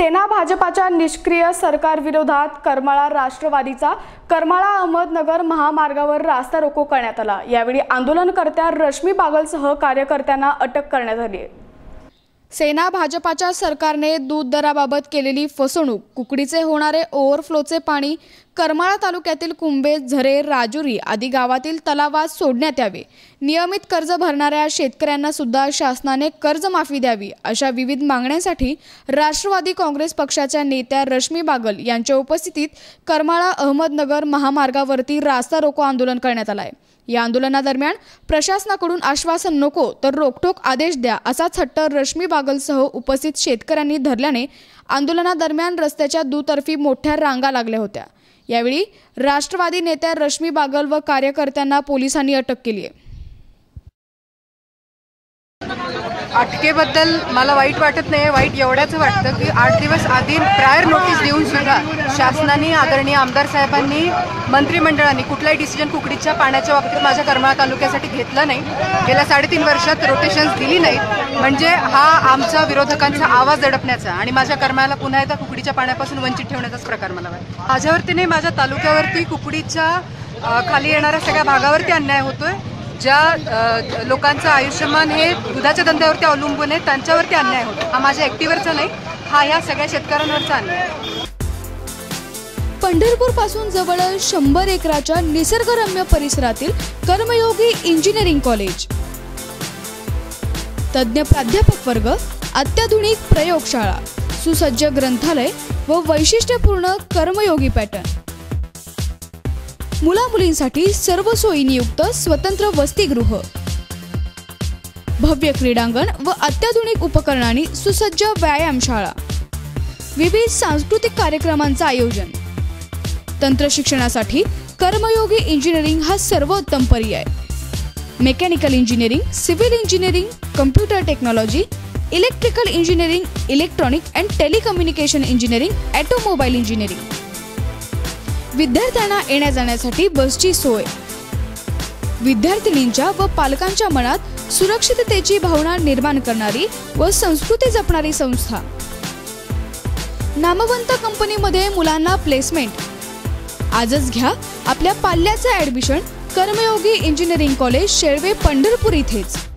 सेना भाजपाच्या निष्क्रिय सरकारविरोधात करमाळा राष्ट्रवादीचा करमाळा अहमदनगर महामार्गावर रास्ता रोको करण्यात आला. यावेळी आंदोलनकर्त्या रश्मी बागलसह कार्यकर्त्यांना अटक करण्यात आली आहे. सेना भाजपाच्या सरकारने दूध दराबाबत केलेली फसवणूक कुकडीचे होणारे ओव्हरफ्लोचे पाणी करमाळा तालुक्यातील कुंभे झरे राजुरी आदी गावातील तलावात सोडण्यात यावे. नियमित कर्ज भरणाऱ्या शेतकऱ्यांना सुद्धा शासनाने कर्जमाफी द्यावी अशा विविध मागण्यांसाठी राष्ट्रवादी काँग्रेस पक्षाच्या नेत्या रश्मी बागल यांच्या उपस्थितीत करमाळा अहमदनगर महामार्गावरती रास्ता रोको आंदोलन करण्यात आलं आहे या आंदोलनादरम्यान प्रशासनाकडून आश्वासन नको तर रोखोक आदेश द्या असा छट्ट रश्मी बागलसह उपस्थित शेतकऱ्यांनी धरल्याने आंदोलनादरम्यान रस्त्याच्या दुतर्फी मोठ्या रांगा लागल्या होत्या. यावेळी राष्ट्रवादी नेत्या रश्मी बागल व कार्यकर्त्यांना पोलिसांनी अटक केली आहे. अटकेबद्दल मला वाईट वाटत नाही वाईट एवढ्याच वाटतं की आठ दिवस आधी प्रायर नोटीस देऊन सुद्धा शासनाने आदरणीय आमदार साहेबांनी मंत्रिमंडळाने कुठलाही डिसिजन कुकडीच्या पाण्याच्या बाबतीत माझ्या करमाळा तालुक्यासाठी घेतला नाही. गेल्या साडेतीन वर्षात रोटेशन्स दिली नाहीत. म्हणजे हा आमचा विरोधकांचा आवाज दडपण्याचा आणि माझ्या कर्माला पुन्हा एकदा कुकडीच्या पाण्यापासून वंचित ठेवण्याचाच प्रकार मला वाटतो. माझ्यावरती नाही माझ्या तालुक्यावरती कुकडीच्या खाली येणाऱ्या सगळ्या भागावरती अन्याय होतोय. ज्या लोकांचं आयुष्यमान हे दुधाच्या धंद्यावरती अवलंबून आहे त्यांच्यावरती अन्याय होतो. हा माझ्या एकटीवरचा नाही हा ह्या सगळ्या शेतकऱ्यांवरचा अन्याय पंढरपूरपासून जवळ शंभर एकराच्या निसर्गरम्य परिसरातील कर्मयोगी इंजिनिअरिंग कॉलेज. तज्ज्ञ प्राध्यापक वर्ग अत्याधुनिक प्रयोगशाळा सुसज्ज ग्रंथालय व वैशिष्ट्यपूर्ण कर्मयोगी पॅटर्न. मुला मुलींसाठी सर्व सोयी नियुक्त स्वतंत्र वसतिगृह. भव्य क्रीडांगण व अत्याधुनिक उपकरणांनी सुसज्ज व्यायामशाळा. विविध सांस्कृतिक कार्यक्रमांचं आयोजन. तंत्र शिक्षणासाठी कर्मयोगी इंजिनिअरिंग हा सर्वोत्तम पर्याय. Mechanical engineering civil engineering computer technology electrical engineering electronic and telecommunication engineering automobile engineering. विद्यार्थ्यांना येण्या जाण्यासाठी बसची सोय. विद्यार्थिनींच्या व पालकांच्या मनात सुरक्षिततेची भावना निर्माण करणारी व संस्कृती जपणारी संस्था. नामवंत कंपनीमध्ये मुलांना प्लेसमेंट आजच घ्या आपल्या पाल्याचं admission Karmayogi engineering college Shelve Pandharpur इथेच.